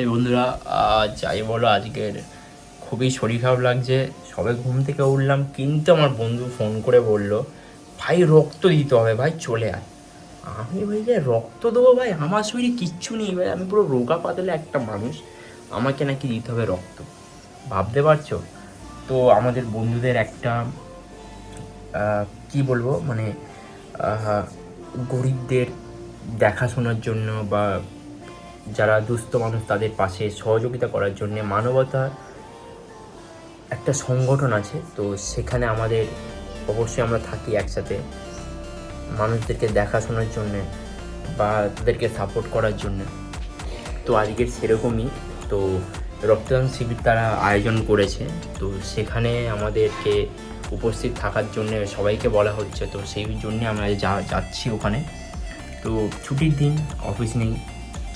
এই বন্ধুরা যাই বলো, আজকের খুবই শরীর খারাপ লাগছে। সবে ঘুম থেকে উঠলাম, কিন্তু আমার বন্ধু ফোন করে বলল, ভাই, রক্ত দিতে হবে, ভাই, চলে আয়। আমি ভাই যে রক্ত দেবো ভাই? আমার শরীরে কিচ্ছু নেই ভাই, আমি পুরো রোগা পাতলে একটা মানুষ। আমাকে নাকি দিতে হবে রক্ত। ভাবতে পারছ? তো আমাদের বন্ধুদের একটা কি বলব মানে গরিবদের দেখাশোনার জন্য বা যারা দুস্থ মানুষ, তাদের পাশে সহযোগিতা করার জন্য মানবতা একটা সংগঠন আছে। তো সেখানে আমাদের অবশ্যই আমরা থাকি একসাথে মানুষদেরকে দেখাশোনার জন্যে বা তাদেরকে সাপোর্ট করার জন্য। তো আজকের সেরকমই। তো রক্তদান শিবির তারা আয়োজন করেছে। তো সেখানে আমাদেরকে উপস্থিত থাকার জন্য সবাইকে বলা হচ্ছে। তো সেই জন্যে আমরা যা, যাচ্ছি ওখানে। তো ছুটির দিন অফিস নেই।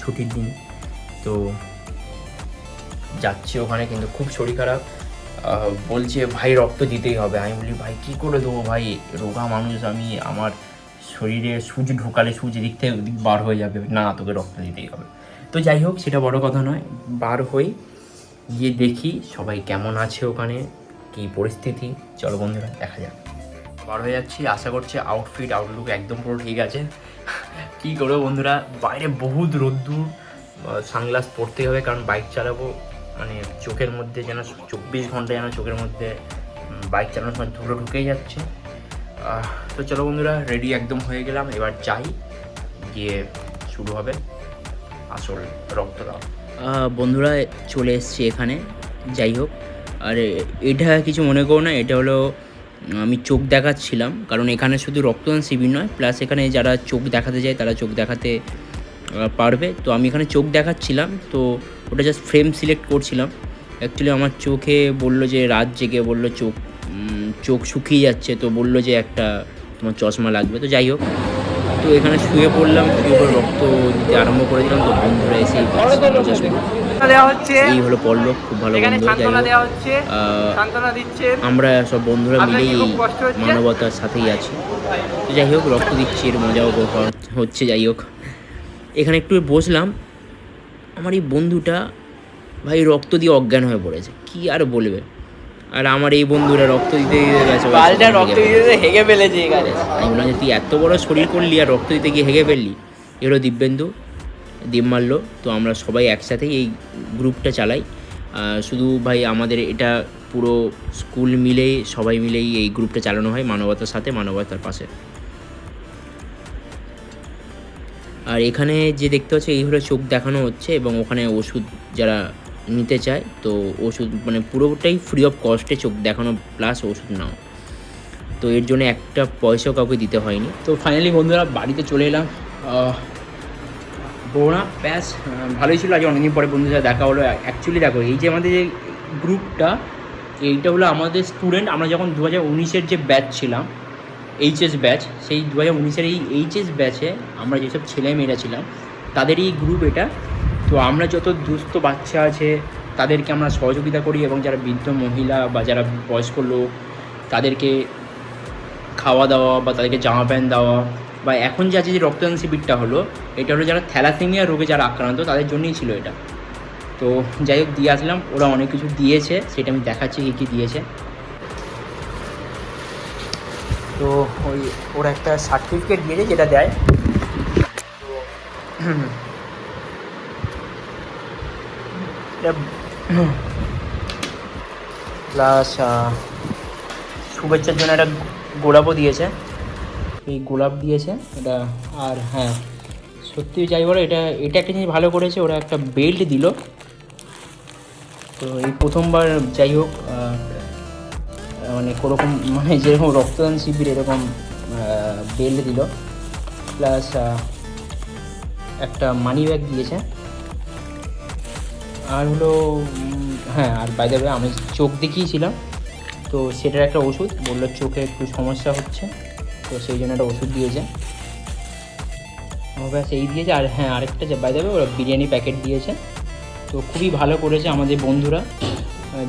ছুটির দিন। তো যাচ্ছি ওখানে কিন্তু খুব শরীর খারাপ। বলছে, ভাই, রক্ত দিতেই হবে। আমি বলি, ভাই, কী করে দেবো ভাই? রোগা মানুষ, আমি, আমার শরীরে সূচ ঢোকালে সূচ এদিক থেকে ওদিক বার হয়ে যাবে। না, তোকে রক্ত দিতেই হবে। তো যাই হোক, সেটা বড় কথা নয়, বার হই। গিয়ে দেখি সবাই কেমন আছে ওখানে, কী পরিস্থিতি। চলো বন্ধুরা, দেখা যাক। বার হয়ে যাচ্ছি, আশা করছি আউটফিট আউটলুক একদম পুরো ঠিক আছে। কী করব বন্ধুরা, বাইরে বহুত রোদ্দুর সানগ্লাস পরতেই হবে কারণ বাইক চালাবো মানে চোখের মধ্যে যেন চব্বিশ ঘণ্টা যেন চোখের মধ্যে বাইক চালানোর সময় ধুলো ঢুকেই যাচ্ছে। তো চলো বন্ধুরা রেডি একদম হয়ে গেলাম, এবার যাই, গিয়ে শুরু হবে আসল রক্তদান। বন্ধুরা, চলে এসেছি এখানে, যাই হোক। আর, এটা কিছু মনে করো না, এটা হলো আমি চোখ দেখাচ্ছিলাম, কারণ এখানে শুধু রক্তদান শিবির নয় প্লাস এখানে যারা চোখ দেখাতে যায় তারা চোখ দেখাতে পারবে। তো আমি এখানে চোখ দেখাচ্ছিলাম, তো ওটা জাস্ট ফ্রেম সিলেক্ট করছিলাম। অ্যাকচুয়ালি আমার চোখে বলল যে রাত জেগে বলল চোখ চোখ শুকিয়ে যাচ্ছে, তো বলল যে একটা তোমার চশমা লাগবে। তো যাই হোক তো এখানে শুয়ে পড়লাম শুয়ে পড়ে রক্ত দিতে আরম্ভ করে দিলাম তো বন্ধুরা এসে এই হলো পল্লব খুব ভালো বন্ধু আমরা সব বন্ধুরা মিলেই? মানবতার সাথেই আছি। তো যাই হোক রক্ত দিচ্ছি এর মজাও হচ্ছে যাই হোক। এখানে একটু বসলাম। আমার এই বন্ধুটা ভাই রক্ত দিয়ে অজ্ঞান হয়ে পড়েছে কি আর বলবে? আর আমার এই বন্ধুরা রক্ত দিতে দিতে গেছে সেখানে রক্ত দিতে হেগে ফেলেছে এখানে আমি বললাম যে তুই এত বড় শরীর করলি আর রক্ত দিতে গিয়ে হেগে ফেললি। এলো দিব্যেন্দু ডিম মারলো। তো আমরা সবাই একসাথেই এই গ্রুপটা চালাই। শুধু ভাই আমাদের এটা পুরো স্কুল মিলেই সবাই মিলেই এই গ্রুপটা চালানো হয় মানবতার সাথে মানবতার পাশে। আর এখানে যে দেখতে হচ্ছে এই হলো চোখ দেখানো হচ্ছে এবং ওখানে ওষুধ যারা নিতে চায় তো ওষুধ মানে পুরোটাই ফ্রি অফ কস্টে চোখ দেখানো প্লাস ওষুধ নাও। তো এর জন্য একটা পয়সাও কাউকে দিতে হয়নি। তো ফাইনালি বন্ধুরা বাড়িতে চলে এলাম। বৌনা আহ, ভালোই ছিল আজ অনেকদিন পরে বন্ধুদের দেখা হলো। অ্যাকচুয়ালি দেখো এই যে আমাদের যে গ্রুপটা এইটা হলো আমাদের স্টুডেন্ট আমরা যখন দু হাজার উনিশের যে ব্যাচ ছিলাম এইচএস ব্যাচ সেই দু হাজার উনিশের এই এইচএস ব্যাচে আমরা যেসব ছেলে মেয়েরা ছিলাম তাদেরই এই গ্রুপ এটা তো আমরা যত দুস্থ বাচ্চা আছে, তাদেরকে আমরা সহযোগিতা করি এবং যারা বৃদ্ধ মহিলা বা যারা বয়স্ক লোক, তাদেরকে খাওয়া দাওয়া বা তাদেরকে জামা প্যান্ট দেওয়া বা এখন যে যে রক্তদান শিবিরটা হলো, এটা হলো যারা থ্যালাসেমিয়া রোগে যারা আক্রান্ত, তাদের জন্যই ছিল এটা। তো যাই হোক, দিয়ে আসলাম, ওরা অনেক কিছু দিয়েছে, সেটা আমি দেখাচ্ছি কী কী দিয়েছে। তো ওই, ওরা একটা সার্টিফিকেট দিয়েছে, যেটা দেয়। প্লাস শুভেচ্ছার জন্য একটা গোলাপও দিয়েছে। এই গোলাপ দিয়েছে, এটা আর হ্যাঁ সত্যি যাই বলো, এটা এটা একটা জিনিস ভালো করেছে, ওরা একটা বেল্ট দিল। তো এই প্রথমবার যাই হোক মানে কোরকম মানে যেরকম রক্তদান শিবির, এরকম বেল্ট দিল। প্লাস একটা মানি ব্যাগ দিয়েছে। আর হলো হ্যাঁ আর বাইরে আমি চোখ দেখিয়েছিলাম, তো সেটার একটা ওষুধ, বলল চোখে একটু সমস্যা হচ্ছে, তো সেই জন্য একটা ওষুধ দিয়েছে। ব্যাস এই দিয়েছে, আর হ্যাঁ আরেকটা যে বাইরে ওরা বিরিয়ানি প্যাকেট দিয়েছে, তো খুবই ভালো করেছে আমাদের বন্ধুরা,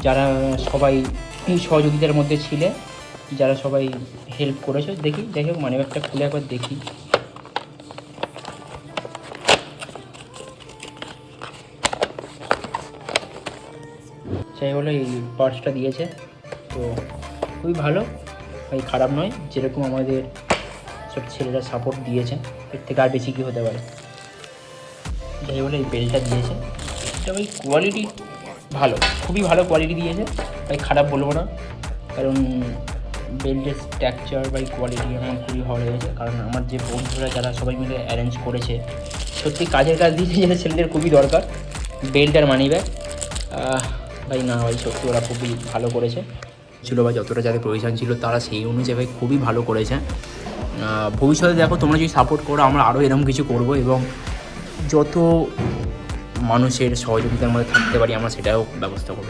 যারা সবাই সহযোগিতার মধ্যে ছিলে, যারা সবাই হেল্প করেছে, দেখি, যাই হোক মানে একটা খুলে একবার দেখি। যাই বলে এই পার্টসটা দিয়েছে। তো খুবই ভালো ভাই খারাপ নয়, যেরকম আমাদের সব ছেলেরা সাপোর্ট দিয়েছে এর থেকে আর বেশি কী হতে পারে। যাই বলে এই বেলটা দিয়েছে। এটা ভাই কোয়ালিটি ভালো, খুবই ভালো কোয়ালিটি দিয়েছে। ভাই, খারাপ বলব না, কারণ বেল্টের স্ট্রাকচার বা কোয়ালিটি আমার খুবই ভালো লেগেছে। কারণ আমার যে বন্ধুরা যারা সবাই মিলে অ্যারেঞ্জ করেছে, সত্যি কাজের কাজ দিয়েছে যেটা ছেলেদের খুবই দরকার। বেল্ট আর মানি ব্যাগ ভাই না ভাই সত্যি ওরা খুবই ভালো করেছে। ছিল বা যতটা যাদের প্রয়োজন ছিল তারা সেই অনুযায়ী খুবই ভালো করেছে। ভবিষ্যতে দেখো তোমরা যদি সাপোর্ট করো, আমরা আরও এরকম কিছু করব এবং যত মানুষের সহযোগিতার মধ্যে থাকতে পারি আমরা সেটাও ব্যবস্থা করব।